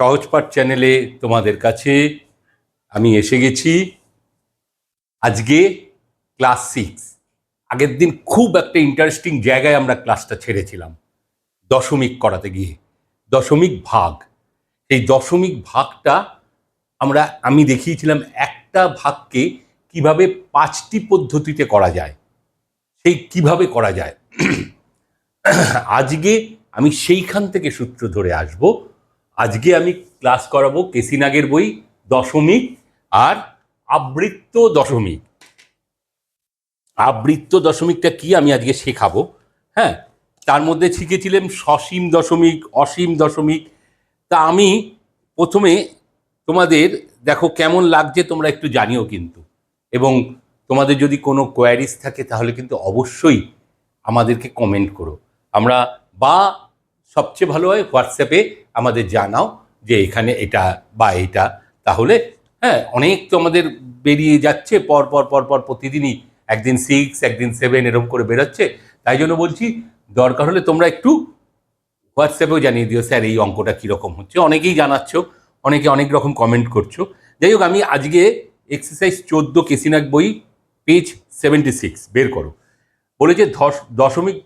সহজপাঠ চ্যানেলে তোমাদের কাছে আমি এসে গেছি। আজকে ক্লাস সিক্স। আগের দিন খুব একটা ইন্টারেস্টিং জায়গায় আমরা ক্লাসটা ছেড়েছিলাম, দশমিক করাতে গিয়ে, দশমিক ভাগ। সেই দশমিক ভাগটা আমরা, আমি দেখিয়েছিলাম একটা ভাগকে কীভাবে পাঁচটি পদ্ধতিতে করা যায়, সেই কীভাবে করা যায়। আজকে আমি সেইখান থেকে সূত্র ধরে আসব আজকে আমি ক্লাস করাবো কেসিনাগের বই দশমিক আর আবৃত্ত দশমিক। আবৃত্ত দশমিকটা কি আমি আজকে শেখাবো হ্যাঁ? তার মধ্যে শিখেছিলাম সসীম দশমিক, অসীম দশমিক। তা আমি প্রথমে তোমাদের দেখো কেমন লাগছে, তোমরা একটু জানিও কিন্তু। এবং তোমাদের যদি কোনো কোয়ারিজ থাকে তাহলে কিন্তু অবশ্যই আমাদেরকে কমেন্ট করো। আমরা বা সবচেয়ে ভালো হয় হোয়াটসঅ্যাপে আমাদের জানাও যে এখানে এটা বা এটা। তাহলে হ্যাঁ অনেক তো আমাদের বেরিয়ে যাচ্ছে, পর পর পর পর প্রতিদিনই। একদিন সিক্স একদিন সেভেন এরকম করে বেরোচ্ছে। তাই জন্য বলছি, দরকার হলে তোমরা একটু হোয়াটসঅ্যাপেও জানিয়ে দিও, স্যার, এই অঙ্কটা কীরকম হচ্ছে। অনেকেই জানাচ্ছ, অনেকে অনেক রকম কমেন্ট করছ। যাই হোক, আমি আজকে এক্সারসাইজ চোদ্দ কেসিনাক বই পেজ সেভেন্টি সিক্স বের করো। বলেছে দশমিক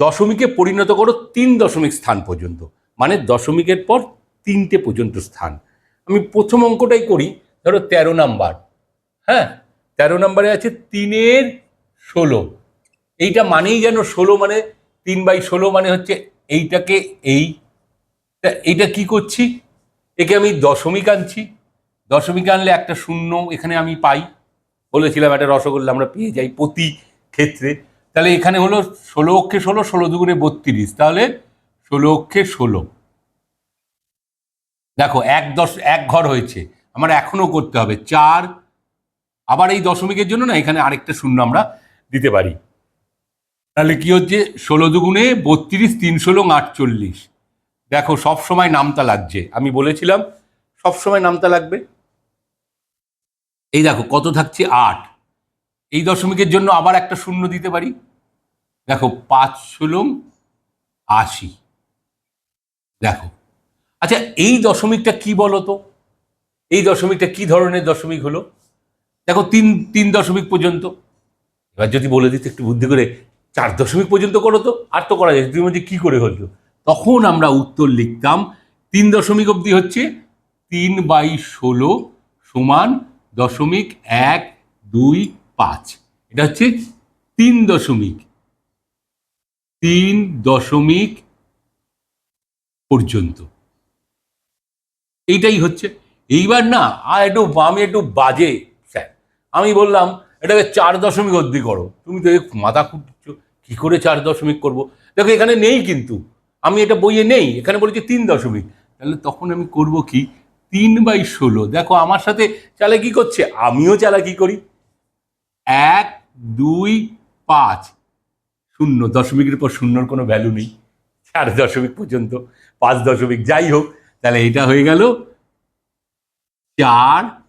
দশমিকে পরিণত করো তিন দশমিক স্থান পর্যন্ত। মানে দশমিকের পর তিনটে পর্যন্ত স্থান। আমি প্রথম অঙ্কটাই করি, ধরো তেরো নাম্বার। হ্যাঁ তেরো নাম্বারে আছে তিনের ষোলো। এইটা মানেই যেন ষোলো মানে তিন বাই ষোলো মানে হচ্ছে এইটাকে এই। এইটা কি করছি? একে আমি দশমিক আনছি। দশমিক আনলে একটা শূন্য এখানে আমি পাই। বলেছিলাম একটা রসগোল্লা আমরা পেয়ে যাই প্রতি ক্ষেত্রে। তাহলে এখানে হলো ষোলো অক্ষে ষোলো ষোলো দুগুণে বত্রিশ। তাহলে ষোলো অক্ষে ষোলো। দেখো, এক দশ, এক ঘর হয়েছে। আমার এখনও করতে হবে। চার, আবার এই দশমিকের জন্য না এখানে আরেকটা শূন্য আমরা দিতে পারি। তাহলে কি হচ্ছে? ষোলো দুগুণে বত্রিশ, তিন ষোলো, আটচল্লিশ। দেখো, সব সময় নামতা লাগছে। আমি বলেছিলাম, সব সময় নামতা লাগবে। এই দেখো, কত থাকছে? আট। এই দশমিকের জন্য আবার একটা শূন্য দিতে পারি। দেখো, পাঁচ ষোলো আশি। দেখো আচ্ছা এই দশমিকটা কি বলো তো এই দশমিকটা কি ধরনের দশমিক হলো? দেখো, তিন তিন দশমিক পর্যন্ত। এবার যদি বলে দিতে একটু বুদ্ধি করে, চার দশমিক পর্যন্ত করো তো, আর তো করা যায়, তুমি বলছি, কী করে হলো? তখন আমরা উত্তর লিখতাম, তিন দশমিক অবধি হচ্ছে তিন বাই ষোলো সমান দশমিক এক, দুই পাঁচ। এটা হচ্ছে তিন দশমিক তিন দশমিক পর্যন্ত। এইটাই হচ্ছে। এইবার না, আর একটু আমি একটু বাজে, স্যার। আমি বললাম, এটাকে চার দশমিক অবধি করো। তুমি তো মাথা খুঁটছ, কি করে চার দশমিক করব? দেখো, এখানে নেই কিন্তু। আমি এটা বইয়ে নেই, এখানে বলেছি তিন দশমিক। তাহলে তখন আমি করব কি? তিন বাই ষোলো। দেখো, আমার সাথে চালে কি করছে, আমিও চালা কি করি। এক, দুই, পাঁচ। শূন্য, দশমিকের পর শূন্যর কোনো ভ্যালু নেই। চার দশমিক পর্যন্ত, পাঁচ দশমিক যাই হোক, তাহলে এটা হয়ে গেল চার।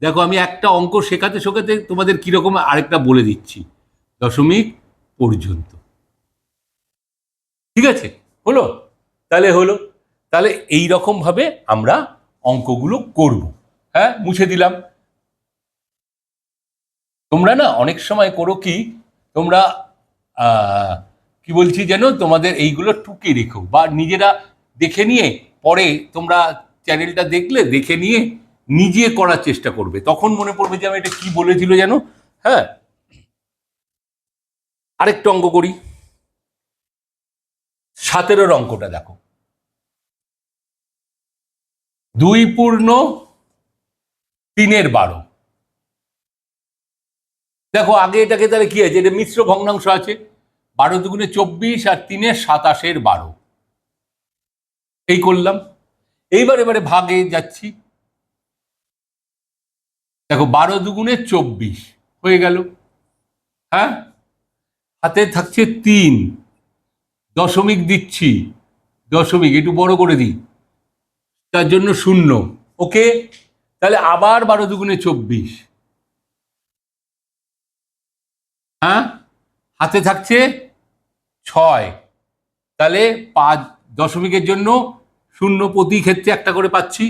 দেখো, আমি একটা অঙ্ক শেখাতে শেখাতে তোমাদের কীরকম আরেকটা বলে দিচ্ছি। দশমিক পর্যন্ত। ঠিক আছে? হলো? তাহলে হলো? তাহলে এই রকম ভাবে আমরা অঙ্কগুলো করব। হ্যাঁ? মুছে দিলাম। তোমরা না অনেক সময় করো কি, তোমরা কি বলছি যেন, তোমাদের এইগুলো টুকে রেখো বা নিজেরা দেখে নিয়ে পরে তোমরা চ্যানেলটা দেখলে, দেখে নিয়ে নিজে করার চেষ্টা করবে। তখন মনে পড়বে যে আমি এটা কি বলেছিল যেন? হ্যাঁ। আরেকটা অঙ্ক করি। সাতেরোর অঙ্কটা দেখো। দুই পূর্ণ তিনের বারো। দেখো, আগে এটাকে তাহলে কি আছে এটা মিশ্র ভগ্নাংশ আছে। বারো দুগুণে চব্বিশ আর তিনের সাতাশের বারো। এই করলাম। এইবার এবারে ভাগে যাচ্ছি। দেখো, বারো দুগুণে চব্বিশ হয়ে গেল। হ্যাঁ? হাতে থাকছে তিন। দশমিক দিচ্ছি। দশমিক, একটু বড় করে দিই। তার জন্য শূন্য। ওকে? তাহলে আবার বারো দুগুণে চব্বিশ। হ্যাঁ? হাতে থাকছে ছয়। তাহলে পাঁচ দশমিকের জন্য শূন্য প্রতি ক্ষেত্রে একটা করে পাচ্ছি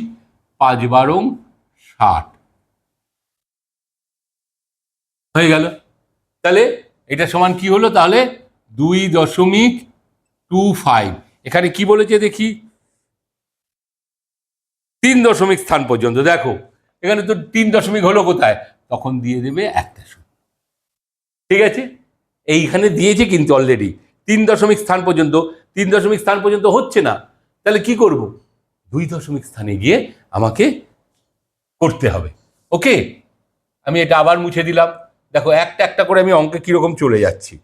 পাঁচ বারং ষাট। হয়ে গেল। তাহলে এটা সমান কি হলো? তাহলে দুই দশমিক টু ফাইভ। এখানে কি বলেছে দেখি? তিন দশমিক স্থান পর্যন্ত। দেখো, এখানে তো তিন দশমিক হলো কোথায়? তখন দিয়ে দেবে একটা ঠিক আছে? এইখানে দিয়েছে কিন্তু অলরেডি তিন দশমিক স্থান পর্যন্ত, তিন দশমিক স্থান পর্যন্ত হচ্ছে না। তাহলে কি করব? দুই দশমিক স্থানে গিয়ে আমাকে করতে হবে। ওকে? আমি এটা আবার মুছে দিলাম। দেখো, একটা একটা করে আমি অঙ্কে কীরকম চলে যাচ্ছি।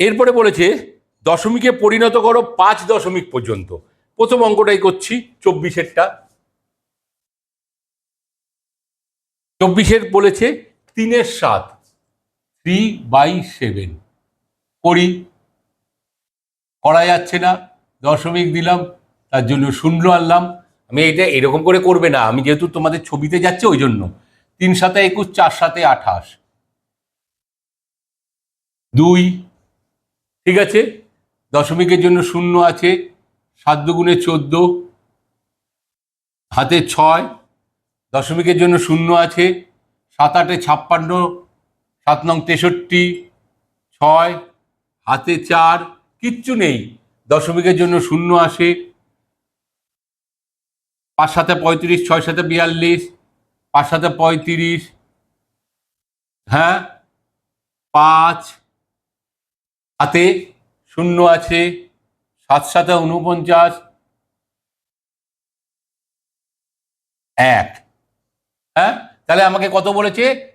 এরপরে বলেছে দশমিকে পরিণত করো পাঁচ দশমিক পর্যন্ত। প্রথম অঙ্কটাই করছি, চব্বিশেরটা। চব্বিশের বলেছে তিনের সাত থ্রি বাই সেভেন করি। করা যাচ্ছে না, দশমিক দিলাম, তার জন্য শূন্য আনলাম। আমি এটা এরকম করে করবে না, আমি যেহেতু তোমাদের ছবিতে যাচ্ছে ওই জন্য। তিন সাথে একুশ, চার সাথে আঠাশ। দুই, ঠিক আছে? দশমিকের জন্য শূন্য আছে সাত দুগুণে চোদ্দ হাতে ছয়, দশমিকের জন্য শূন্য আছে সাত আটে ছাপ্পান্ন, সাত নং তেষট্টি, ছয়, হাতে চার, কিচ্ছু নেই, দশমিকের জন্য শূন্য আসে, পাঁচ সাথে পঁয়ত্রিশ, ছয় সাথে বিয়াল্লিশ, পাঁচ সাথে পঁয়ত্রিশ হ্যাঁ পাঁচ, হাতে শূন্য আছে, সাত সাথে উনপঞ্চাশ এক। হ্যাঁ? তাহলে আমাকে কত বলেছে?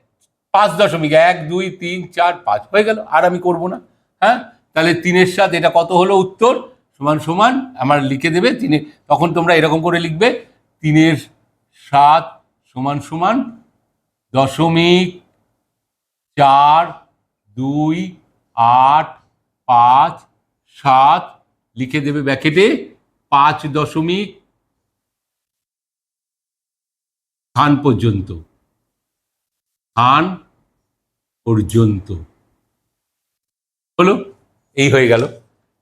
পাঁচ দশমিক। এক, দুই, তিন, চার, পাঁচ। হয়ে গেল, আর আমি করব না। হ্যাঁ? তাহলে তিনের সাথে এটা কত হলো উত্তর? সমান সমান, আমার লিখে দেবে তিনে। তখন তোমরা এরকম করে লিখবে, তিনের সাত, সমান সমান, দশমিক চার, দুই, আট, পাঁচ সাত লিখে দেবে ব্যাকেটে পাঁচ দশমিক স্থান পর্যন্ত। স্থান পর্যন্ত। হলো, এই হয়ে গেল।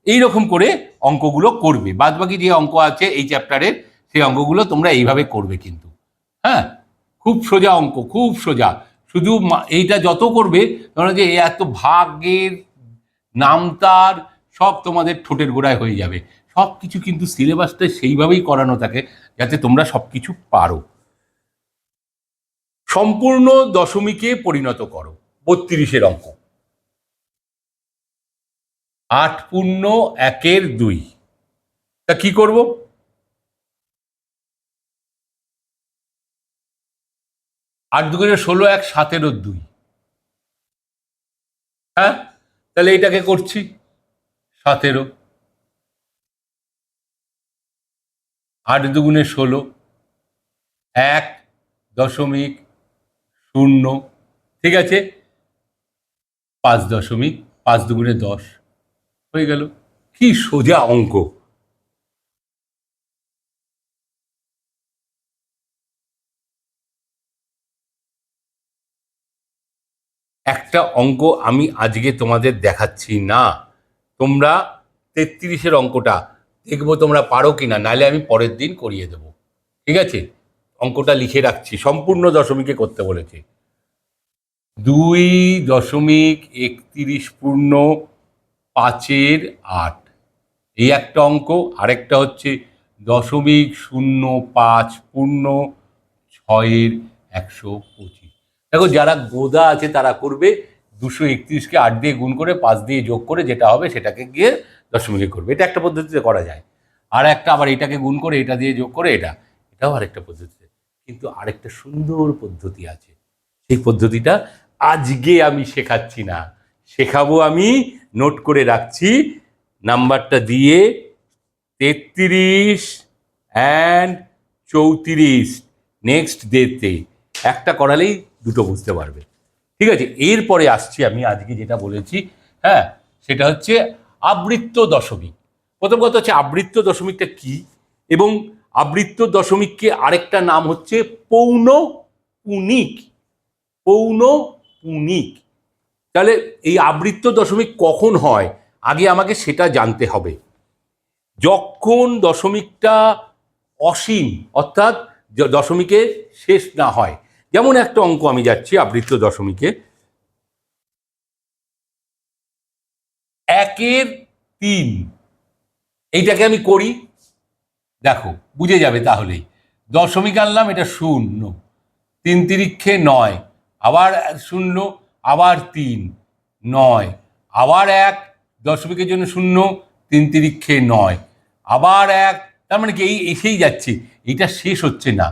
এই রকম করে অঙ্কগুলো করবে। বাদ বাকি যে অঙ্ক আছে এই চ্যাপ্টারের, সেই অঙ্কগুলো তোমরা এইভাবে করবে কিন্তু। হ্যাঁ? খুব সোজা অঙ্ক, খুব সোজা। শুধু এইটা যত করবে, তোমরা যে এত ভাগের নামতার সব তোমাদের ঠোঁটের গোড়ায় হয়ে যাবে। সব কিছু কিন্তু সিলেবাসটা সেইভাবেই করানো থাকে যাতে তোমরা সব কিছু পারো। সম্পূর্ণ দশমিকে পরিণত করো, বত্রিশের অঙ্ক। আট পূর্ণ একের দুই। তা কি করব? আট দুগুণে ষোলো এক সাতেরো দুই। হ্যাঁ? তাহলে এটাকে করছি। সতেরো। আট দুগুণে ষোলো। এক দশমিক শূন্য। ঠিক আছে? পাঁচ দশমিক পাঁচ দুগুণে দশ। হয়ে গেল। কি সোজা অঙ্ক। একটা অঙ্ক আমি আজকে তোমাদের দেখাচ্ছি না। তোমরা তেত্রিশের অঙ্কটা দেখব তোমরা পারো কি না নাহলে আমি পরের দিন করিয়ে দেব। ঠিক আছে? অঙ্কটা লিখে রাখছি, সম্পূর্ণ দশমিকে করতে বলেছে। দুই দশমিক একত্রিশ পূর্ণ পাঁচের আট। এই একটা অঙ্ক, আরেকটা হচ্ছে দশমিক শূন্য পাঁচ পূর্ণ ছয়ের একশো পঁচিশ। দেখো, যারা গোদা আছে তারা করবে দুশো একত্রিশকে আট দিয়ে গুণ করে পাঁচ দিয়ে যোগ করে যেটা হবে সেটাকে গিয়ে দশমিকে করবে। এটা একটা পদ্ধতিতে করা যায়। আর একটা আবার এটাকে গুণ করে এটা দিয়ে যোগ করে এটা, এটাও আরেকটা পদ্ধতিতে। কিন্তু আরেকটা সুন্দর পদ্ধতি আছে। সেই পদ্ধতিটা আজকে আমি শেখাচ্ছি না। শেখাবো আমি, নোট করে রাখছি। নাম্বারটা দিয়ে তেত্রিশ অ্যান্ড চৌত্রিশ, নেক্সট ডেতে একটা করালেই দুটো বুঝতে পারবে। ঠিক আছে? এরপরে আসছি আমি আজকে যেটা বলেছি হ্যাঁ সেটা হচ্ছে আবৃত্ত দশমিক। প্রথম কথা হচ্ছে আবৃত্ত দশমিকটা কি? এবং আবৃত্ত দশমিককে আরেকটা নাম হচ্ছে পৌন পুনিক পৌনপুনিক তাহলে এই আবৃত্ত দশমিক কখন হয়? আগে আমাকে সেটা জানতে হবে। যখন দশমিকটা অসীম, অর্থাৎ য- দশমিকে শেষ না হয় যেমন একটা অঙ্ক আমি যাচ্ছি আবৃত্ত দশমিকে। একের তিন। এইটাকে আমি করি। দেখো, বুঝে যাবে তাহলেই দশমিক আনলাম এটা শূন্য। তিন তিরিক্ষে নয়, আবার শূন্য, আবার তিন, নয়, আবার এক দশমিকের জন্য শূন্য, তিন তিরিক্ষে নয়, আবার এক, তার মানে কি এই এসেই যাচ্ছে। এটা শেষ হচ্ছে না।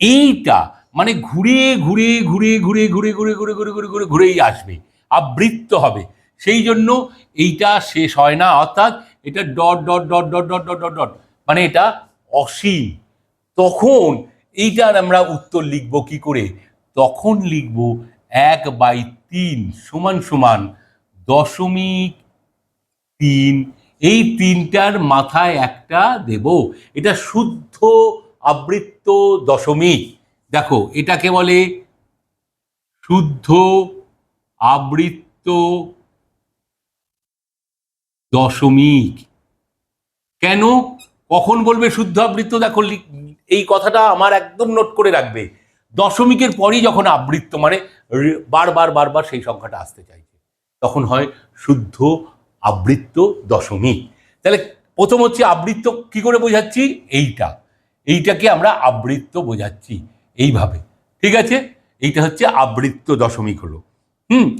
এইটা মানে ঘুরে ঘুরে ঘুরে ঘুরে ঘুরে ঘুরে ঘুরে ঘুরে ঘুরে ঘুরে ঘুরেই আসবে আবৃত্ত হবে সেই জন্য এইটা শেষ হয় না অর্থাৎ এটা dot dot dot dot dot dot dot dot মানে এটা অসীম তখন এইটার আমরা উত্তর লিখব কি করে তখন লিখব এক বাই তিন সমান সমান দশমিক তিন এই তিনটার মাথায় একটা দেব এটা শুদ্ধ আবৃত্ত দশমিক দেখো, এটাকে বলে শুদ্ধ আবৃত্ত দশমিক। কেন? কখন বলবে শুদ্ধ আবৃত্ত? দেখো এই কথাটা আমার একদম নোট করে রাখবে। দশমিকের পরই যখন আবৃত্ত মানে বারবার বারবার সেই সংখ্যাটা আসতে চাইছে, তখন হয় শুদ্ধ আবৃত্ত দশমিক। তাহলে প্রথম হচ্ছে আবৃত্ত, কি করে বোঝাচ্ছি? এইটা। এইটাকে আমরা আবৃত্ত বোঝাচ্ছি। এইভাবে। ঠিক আছে? এইটা হচ্ছে আবৃত্ত দশমিক হলো। হুম?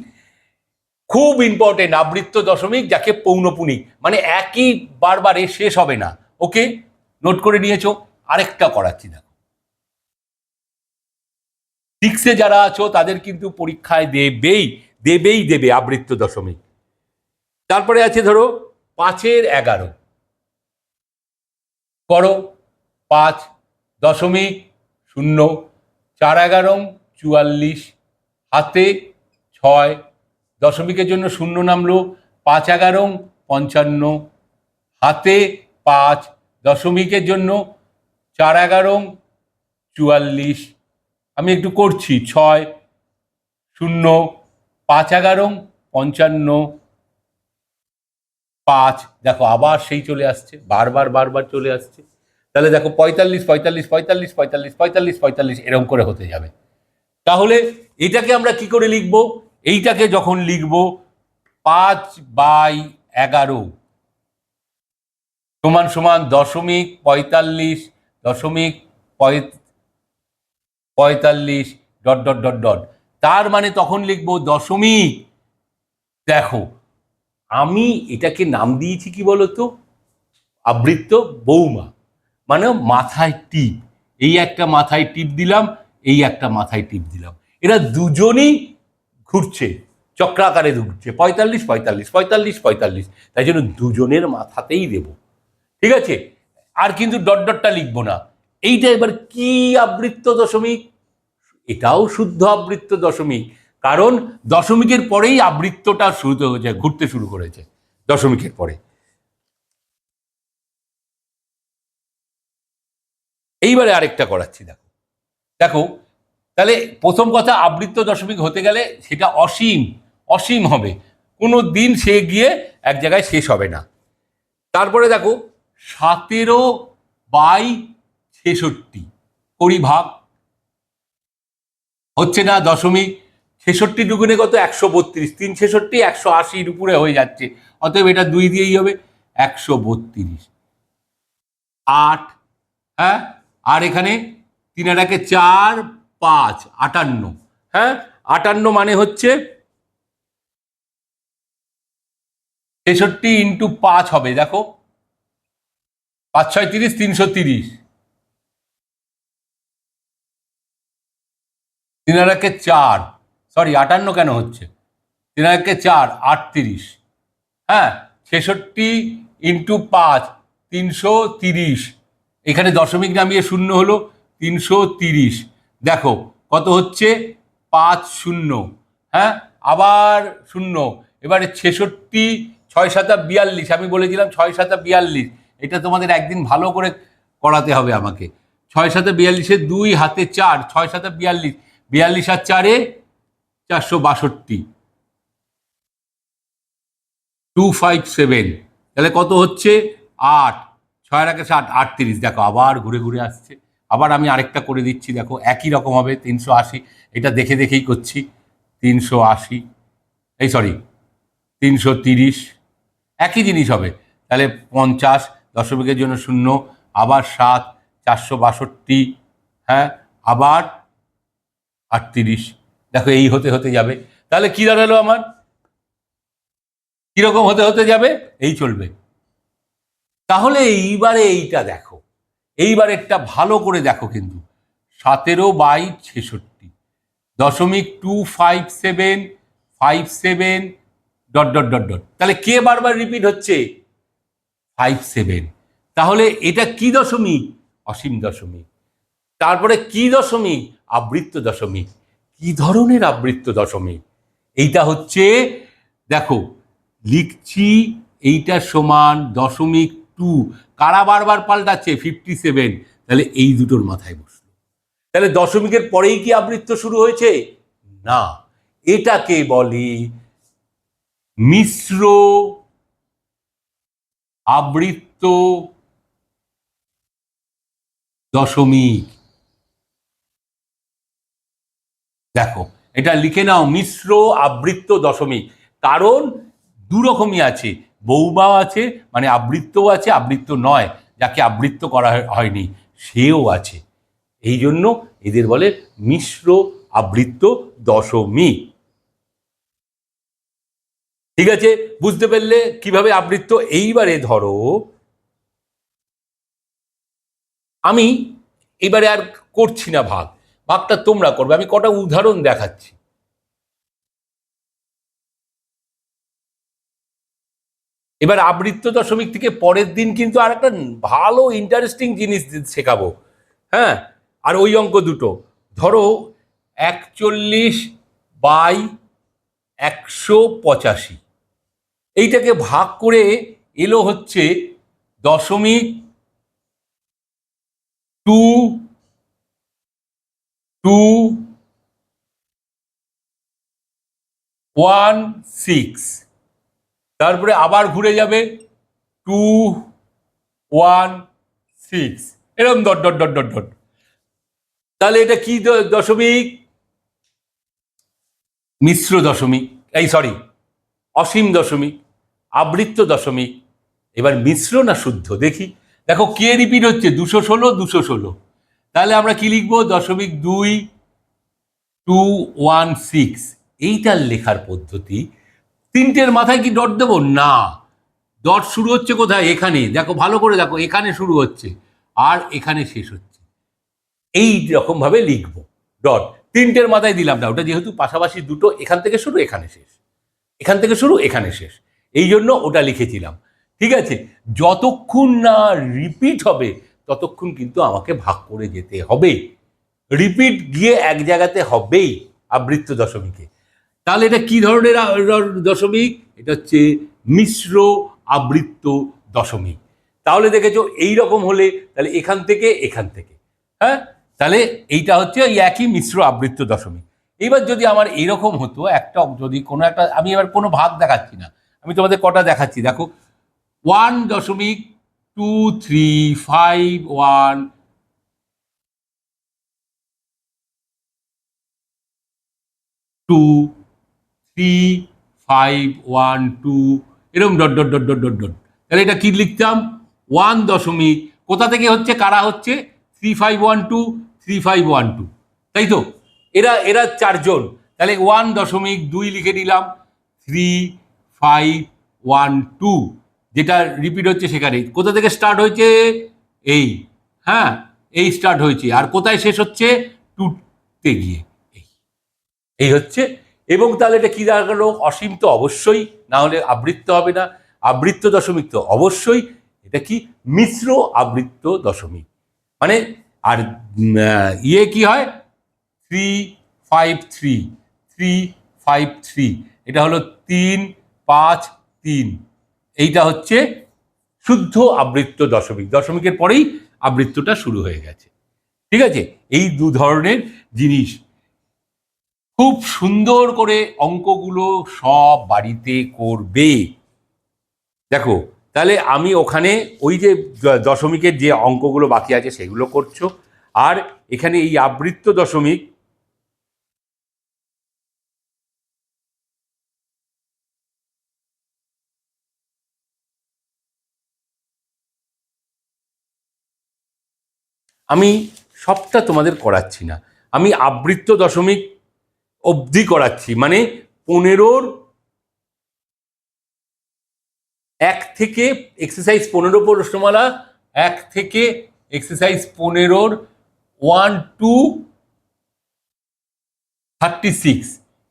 খুব ইম্পর্টেন্ট আবৃত্ত দশমিক যাকে পৌনপুনিক মানে একই বারবারে শেষ হবে না। ওকে? নোট করে নিয়েছো। আরেকটা করাচ্ছি দেখো। সিক্সে যারা আছো, তাদের কিন্তু পরীক্ষায় দেবেই দেবেই দেবে আবৃত্ত দশমিক। তারপরে আছে ধরো, পাঁচের এগারো। করো, পাঁচ দশমিক শূন্য, চার এগারো, চুয়াল্লিশ হাতে ছয়, দশমিকের জন্য শূন্য নামলো, পাঁচ এগারো, পঞ্চান্ন হাতে পাঁচ, দশমিকের জন্য চার এগারো, চুয়াল্লিশ, আমি একটু করছি, ছয়, শূন্য, পাঁচ এগারো, পঞ্চান্ন, পাঁচ, দেখো আবার সেই চলে আসছে, বারবার বারবার চলে আসছে। তাহলে দেখো পঁয়তাল্লিশ পঁয়তাল্লিশ পঁয়তাল্লিশ পঁয়তাল্লিশ পঁয়তাল্লিশ পঁয়তাল্লিশ এরকম করে হতে যাবে। তাহলে এটাকে আমরা কি করে লিখব? এইটাকে যখন লিখব, পাঁচ বাই এগারো, সমান সমান দশমিক পঁয়তাল্লিশ দশমিক পঁয়তাল্লিশ ডট ডট ডট ডট। তার মানে তখন লিখব দশমিক, দেখো, আমি এটাকে নাম দিয়েছি কি বলতো? আবৃত্ত বৌমা। মানে মাথায় টিপ। এই একটা মাথায় টিপ দিলাম, এই একটা মাথায় টিপ দিলাম। এরা দুজনেই ঘুরছে, চক্রাকারে ঘুরছে, পঁয়তাল্লিশ পঁয়তাল্লিশ পঁয়তাল্লিশ পঁয়তাল্লিশ। তাই জন্য দুজনের মাথাতেই দেব। ঠিক আছে? আর কিন্তু ডট ডটটা লিখব না। এইটা এবার কি আবৃত্ত দশমিক এটাও শুদ্ধ আবৃত্ত দশমিক কারণ দশমিকের পরেই আবৃত্তটা শুরু হয়েছে, ঘুরতে শুরু করেছে দশমিকের পরে। এইবারে আরেকটা করাচ্ছি, দেখো। দেখো, তাহলে প্রথম কথা আবৃত্ত দশমিক হতে গেলে সেটা অসীম অসীম হবে। কোনো দিন সে গিয়ে এক জায়গায় শেষ হবে না। তারপরে দেখো, সতেরো বাই ছেষট্টি করি ভাগ হচ্ছে না দশমিক, ছেষট্টি দুগুণে কত? একশো বত্রিশ। তিন ছেষট্টি, একশো আশির উপরে হয়ে যাচ্ছে। অতএব এটা দুই দিয়েই হবে, একশো বত্রিশ। আট হ্যাঁ? আর এখানে তিন একে চার, পাঁচ, আটান্ন। হ্যাঁ আটান্ন মানে হচ্ছে ছেষট্টি ইন্টু পাঁচ হবে, দেখো। পাঁচ, ছয়, তিরিশ, তিনশো তিরিশ। তিন আর চার, সরি, আটান্ন কেন হচ্ছে? তিন আর চার, আটত্রিশ। হ্যাঁ ছেষট্টি ইন্টু পাঁচ, তিনশো তিরিশ। এখানে দশমিক নামিয়ে শূন্য হলো তিনশো তিরিশ। দেখো, কত হচ্ছে? পাঁচ শূন্য। হ্যাঁ? আবার শূন্য। এবারে ছেষট্টি, ছয় সাতা বিয়াল্লিশ। আমি বলেছিলাম ছয় সাতা বিয়াল্লিশ। এটা তোমাদের একদিন ভালো করে করাতে হবে আমাকে। ছয় সাথে বিয়াল্লিশে দুই, হাতে চার। ছয় সাথে বিয়াল্লিশ। বিয়াল্লিশ আর চারে চারশো বাষট্টি। Two five seven. তাহলে কত হচ্ছে? আট। ছয় রাখে ষাট আটত্রিশ। দেখো, আবার ঘুরে ঘুরে আসছে। আবার আমি আরেকটা করে দিচ্ছি, দেখো, একই রকম হবে, তিনশো আশি। এটা দেখে দেখেই করছি, তিনশো আশি। এই সরি তিনশো তিরিশ। একই জিনিস হবে। তাহলে পঞ্চাশ, দশমিকের জন্য শূন্য, আবার সাত, চারশো বাষট্টি হ্যাঁ আবার আটত্রিশ। দেখো, এই হতে হতে যাবে। তাহলে কি দাঁড়াল আমার? কীরকম হতে হতে যাবে? এই চলবে। তাহলে এইবারে এইটা দেখো। এইবারেরটা ভালো করে দেখো কিন্তু। সতেরো বাই ছেষট্টি। দশমিক two five seven five seven dot dot dot dot তাহলে কে বারবার রিপিট হচ্ছে? ফাইভ সেভেন তাহলে এটা কি দশমিক? অসীম দশমিক। তারপরে কি দশমিক? আবৃত্ত দশমিক। কি ধরনের আবৃত্ত দশমিক? এইটা হচ্ছে, দেখো, লিখছি এইটা সমান দশমিক টু। কারা বারবার পাল্টাচ্ছে? Fifty seven. তাহলে এই দুটোর মাথায় বসল। তাহলে দশমিকের পরেই কি আবৃত্ত শুরু হয়েছে? না। এটাকে বলি মিশ্র আবৃত্ত দশমিক। দেখো, এটা লিখে নাও, মিশ্র আবৃত্ত দশমিক। কারণ দু রকমই আছে। বৌমা আছে মানে আবৃত্তও আছে, আবৃত্ত নয়, যাকে আবৃত্ত করা হয়নি, সেও আছে। এই জন্য এদের বলে মিশ্র আবৃত্ত দশমী। ঠিক আছে, বুঝতে পারলে কীভাবে আবৃত্ত? এইবারে ধরো, আমি এবারে আর করছি না ভাগ, ভাগটা তোমরা করবে, আমি কটা উদাহরণ দেখাচ্ছি। এবার আবৃত্ত দশমিক থেকে পরের দিন কিন্তু আর একটা ভালো ইন্টারেস্টিং জিনিস শেখাবো। হ্যাঁ? আর ওই অঙ্ক দুটো। ধরো একচল্লিশ বাই একশো পঁচাশি। এইটাকে ভাগ করে এলো হচ্ছে দশমিক টু টু, ওয়ান, সিক্স। তারপরে আবার ঘুরে যাবে টু ওয়ান সিক্স। এরকম dot dot dot dot dot. তাহলে এটা কি দশমিক? মিশ্র দশমিক। এই সরি অসীম দশমিক, আবৃত্ত দশমিক। এবার মিশ্র না শুদ্ধ? দেখি। দেখো, কে রিপিট হচ্ছে? দুশো ষোলো দুশো ষোলো। তাহলে আমরা কি লিখব? দশমিক দুই, টু ওয়ান সিক্স। এইটার লেখার পদ্ধতি তিনটের মাথায় কি ডট দেবো? না। ডট শুরু হচ্ছে কোথায়? এখানে। দেখো, ভালো করে দেখো, এখানে শুরু হচ্ছে আর এখানে শেষ হচ্ছে। এই রকম ভাবে লিখব, ডট। তিনটের মাথায় দিলাম না, ওটা যেহেতু পাশাপাশি দুটো, এখান থেকে শুরু, এখানে শেষ। এখান থেকে শুরু, এখানে শেষ। এই জন্য ওটা লিখেছিলাম। ঠিক আছে? যতক্ষণ না রিপিট হবে, ততক্ষণ কিন্তু আমাকে ভাগ করে যেতে হবে। রিপিট গিয়ে এক জায়গাতে হবেই আবৃত্ত দশমিকে। তাহলে এটা কি ধরনের দশমিক? এটা হচ্ছে মিশ্র আবৃত্ত দশমিক। তাহলে দেখেছ এই রকম হলে তাহলে এখান থেকে এখান থেকে হ্যাঁ? তাহলে এইটা হচ্ছে ওই একই মিশ্র আবৃত্ত দশমিক। এবার যদি আমার এরকম হতো, একটা যদি কোনো একটা, আমি এবার কোনো ভাগ দেখাচ্ছি না, আমি তোমাদের কটা দেখাচ্ছি, দেখো। ওয়ান দশমিক two three five one two three five one two এরকম dot dot dot dot dot dot তাহলে এটা কি লিখতাম? ওয়ান দশমিক, কোথা থেকে হচ্ছে, কারা হচ্ছে? Three five one two three five one two তাই তো? এরা এরা চারজন। তাহলে ওয়ান দশমিক দুই লিখে দিলাম থ্রি ফাইভ ওয়ান টু যেটা রিপিট হচ্ছে সেখানে। কোথা থেকে স্টার্ট হয়েছে? এই হ্যাঁ এই স্টার্ট হয়েছে। আর কোথায় শেষ হচ্ছে? টুতে গিয়ে, এই। এই হচ্ছে এবং তাহলে এটা কি দাঁড়াল? অসীম তো অবশ্যই, না হলে আবৃত্ত হবে না। আবৃত্ত দশমিক তো অবশ্যই, এটা কি? মিশ্র আবৃত্ত দশমিক। মানে আর ইয়ে কি হয়? Three five three three five three, এটা হলো তিন পাঁচ তিন। এইটা হচ্ছে শুদ্ধ আবৃত্ত দশমিক। দশমিকের পরেই আবৃত্তটা শুরু হয়ে গেছে। ঠিক আছে? এই দু ধরনের জিনিস। খুব সুন্দর করে অঙ্কগুলো সব বাড়িতে করবে। দেখো, তাহলে আমি ওখানে ওই যে দশমিকের যে অঙ্কগুলো বাকি আছে সেগুলো করছ। আর এখানে এই আবৃত্ত দশমিক আমি সবটা তোমাদের করাচ্ছি না। আমি আবৃত্ত দশমিক অবধি করাচ্ছি। মানে পনেরোর এক থেকে এক্সারসাইজ পনেরো প্রশ্নমালা, এক থেকে এক্সারসাইজ পনেরোর ওয়ান টু থার্টি সিক্স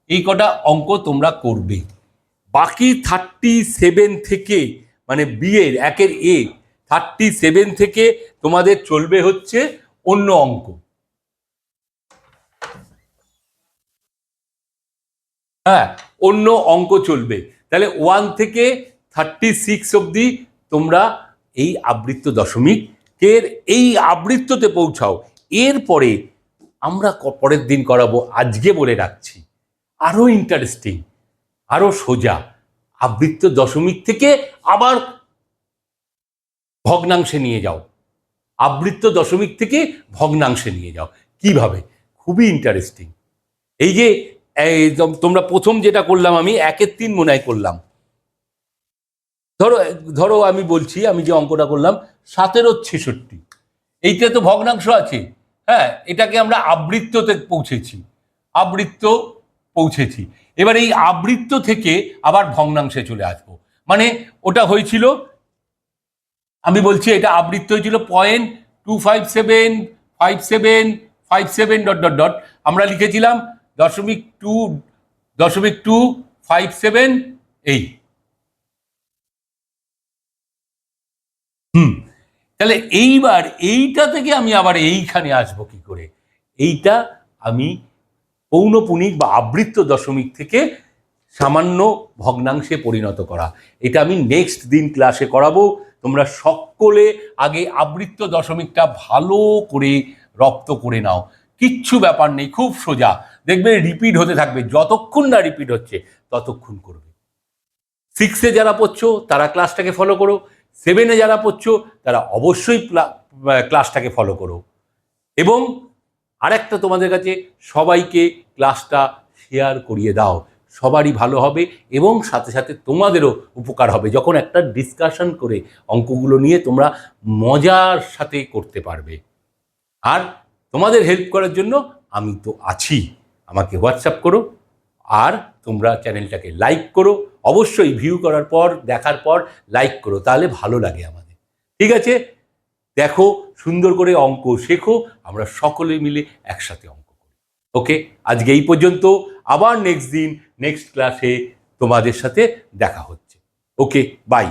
এই কটা অঙ্ক তোমরা করবে। বাকি থার্টি সেভেন থেকে মানে বিয়ের একের এ থার্টি সেভেন থেকে তোমাদের চলবে হচ্ছে অন্য অঙ্ক। হ্যাঁ অন্য অঙ্ক চলবে। তাহলে ওয়ান থেকে থার্টি সিক্স অবধি তোমরা এই আবৃত্ত দশমিকের এই আবৃত্ততে পৌঁছাও। এরপরে আমরা পরের দিন করাবো। আজকে বলে রাখছি, আরও ইন্টারেস্টিং আরও সোজা আবৃত্ত দশমিক থেকে আবার ভগ্নাংশে নিয়ে যাও। আবৃত্ত দশমিক থেকে ভগ্নাংশে নিয়ে যাও। কীভাবে? খুবই ইন্টারেস্টিং এই যে এই তোমরা প্রথম যেটা করলাম আমি, একের তিন মনে করলাম। ধরো ধরো আমি বলছি, আমি যে অঙ্কটা করলাম, সতেরো ছেষট্টি। এইটা তো ভগ্নাংশ আছে। হ্যাঁ এটাকে আমরা আবৃত্ততে পৌঁছেছি। আবৃত্ত পৌঁছেছি। এবার এই আবৃত্ত থেকে আবার ভগ্নাংশে চলে আসব। মানে ওটা হয়েছিল, আমি বলছি এটা আবৃত্ত হয়েছিল point two five seven five seven five seven dot dot dot আমরা লিখেছিলাম দশমিক টু দশমিক টু, ফাইভ, সেভেন এই হুম, তাহলে এইবার এইটা থেকে আমি আবার এইখানে আসব কি করে? এইটা আমি পৌনপুনিক বা আবৃত্ত দশমিক থেকে সামান্য ভগ্নাংশে পরিণত করা। এটা আমি নেক্সট দিন ক্লাসে করাবো। তোমরা সকলে আগে আবৃত্ত দশমিকটা ভালো করে রপ্ত করে নাও। কিচ্ছু ব্যাপার নেই, খুব সোজা। দেখবে রিপিট হতে থাকবে। যতক্ষণ না রিপিট হচ্ছে, ততক্ষণ করবে। সিক্সে যারা পড়ছো, তারা ক্লাসটাকে ফলো করো। সেভেনে যারা পড়ছো, তারা অবশ্যই ক্লাসটাকে ফলো করো। এবং আরেকটা তোমাদের কাছে, সবাইকে ক্লাসটা শেয়ার করিয়ে দাও। সবারই ভালো হবে এবং সাথে সাথে তোমাদেরও উপকার হবে। যখন একটা ডিসকাশন করে অঙ্কগুলো নিয়ে তোমরা মজার সাথে করতে পারবে। আর তোমাদের হেল্প করার জন্য আমি তো আছি। আমাকে হোয়াটসঅ্যাপ করো আর তোমরা চ্যানেলটাকে লাইক করো। অবশ্যই ভিউ করার পর, দেখার পর লাইক করো, তাহলে ভালো লাগে আমাদের। ঠিক আছে? দেখো, সুন্দর করে অঙ্ক শেখো, আমরা সকলে মিলে একসাথে অঙ্ক করি। ওকে আজকে এই পর্যন্ত। আবার নেক্সট দিন নেক্সট ক্লাসে তোমাদের সাথে দেখা হচ্ছে। Okay bye